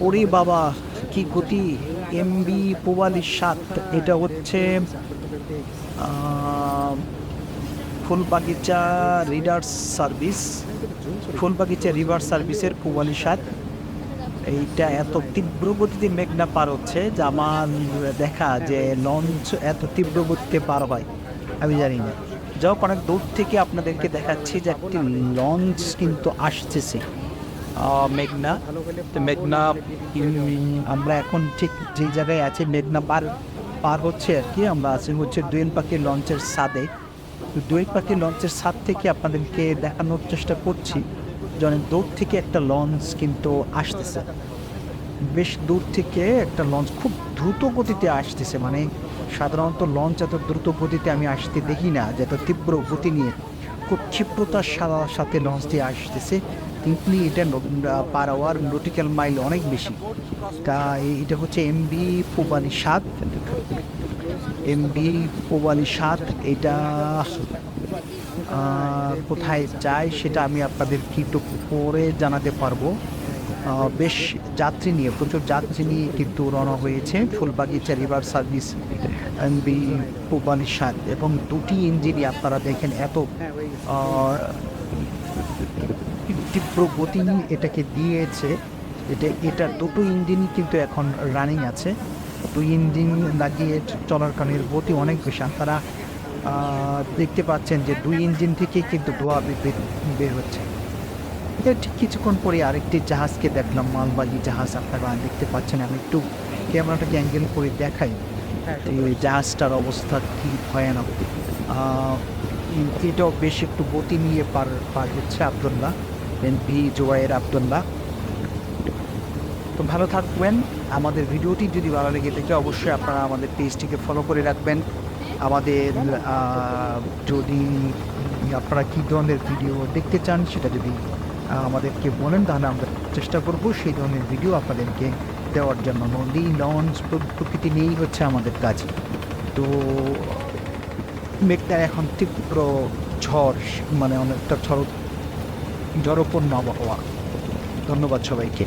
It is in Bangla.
ওরে বাবা কি গতি। এমবি পোয়ালি সাত এটা হচ্ছে আহ, Phulbagicha readers service. Phulbagicha river সার্ভিসের পোয়ালি সাত। এইটা এত তীব্র গতিতে মেঘনা পার হচ্ছে যে আমার দেখা যে লঞ্চ এত তীব্র গতিতে পার হয় আমি জানি না। যাও অনেক দূর থেকে আপনাদেরকে দেখাচ্ছি যে একটি লঞ্চ কিন্তু আসতেছে আহ, মেঘনা। তো মেঘনা আমরা এখন ঠিক যে জায়গায় আছি, মেঘনা পার পার হচ্ছে আর কি, আমরা আছি হচ্ছে দোয়েল পাখি লঞ্চের সাদে তো দোয়েল পাখি লঞ্চের ছাদ থেকে আপনাদেরকে দেখানোর চেষ্টা করছি। যে দূর থেকে একটা লঞ্চ কিন্তু আসতেছে। বেশ দূর থেকে একটা লঞ্চ, খুব দ্রুত গতিতে আসতেছে। মানে সাধারণত লঞ্চ এত দ্রুত গতিতে আমি আসতে দেখি না, যে এত তীব্র গতি নিয়ে। খুব ক্ষিপ্রতার সাথে লঞ্চটি আসতেছে। কিন্তু এটা পার আওয়ার নটিক্যাল মাইল অনেক বেশি। তা এটা হচ্ছে এমবি পোবালি সাত। এমবি পোবালি সাত, এটা কোথায় যায় সেটা আমি আপনাদেরকে একটু পরে জানাতে পারব। বেশ যাত্রী নিয়ে, প্রচুর যাত্রী নিয়ে কিন্তু রওনা হয়েছে Phulbagicha river service MB Pubali সাত এবং দুটি ইঞ্জিনই আপনারা দেখেন এত তীব্র গতি এটাকে দিয়েছে। এটা এটা দুটো ইঞ্জিনই কিন্তু এখন রানিং আছে। দুই ইঞ্জিন লাগিয়ে চলার কারণে গতি অনেক বেশি। আপনারা দেখতে পাচ্ছেন যে দুই ইঞ্জিন থেকেই কিন্তু ধোয়া বের হচ্ছে। ঠিক কিছুক্ষণ পরে আরেকটি জাহাজকে দেখলাম মালবাহী জাহাজ। আপনারা দেখতে পাচ্ছেন আমি একটু ক্যামেরাটাকে অ্যাঙ্গেল করে দেখাই তো এই জাহাজটার অবস্থা কি ভয়ানক। এটাও বেশ একটু গতি নিয়ে পার পার হচ্ছে আবদুল্লাহ এনপি জোয়াইয়ের আবদুল্লাহ। তো ভালো থাকবেন। আমাদের ভিডিওটি যদি ভালো লেগে থাকে অবশ্যই আপনারা আমাদের পেজটিকে ফলো করে রাখবেন। আমাদের যদি আপনারা কী ধরনের ভিডিও দেখতে চান সেটা যদি আমাদেরকে বলেন তাহলে আমরা চেষ্টা করব সেই ধরনের ভিডিও আপনাদেরকে দেওয়ার জন্য। নদী লঞ্চ প্রকৃতি নিয়েই হচ্ছে আমাদের কাজ। তো মেঘটার এখন তীব্র ঝড় মানে অনেকটা ঝড় জড়পূর্ণ আবহাওয়া। ধন্যবাদ সবাইকে।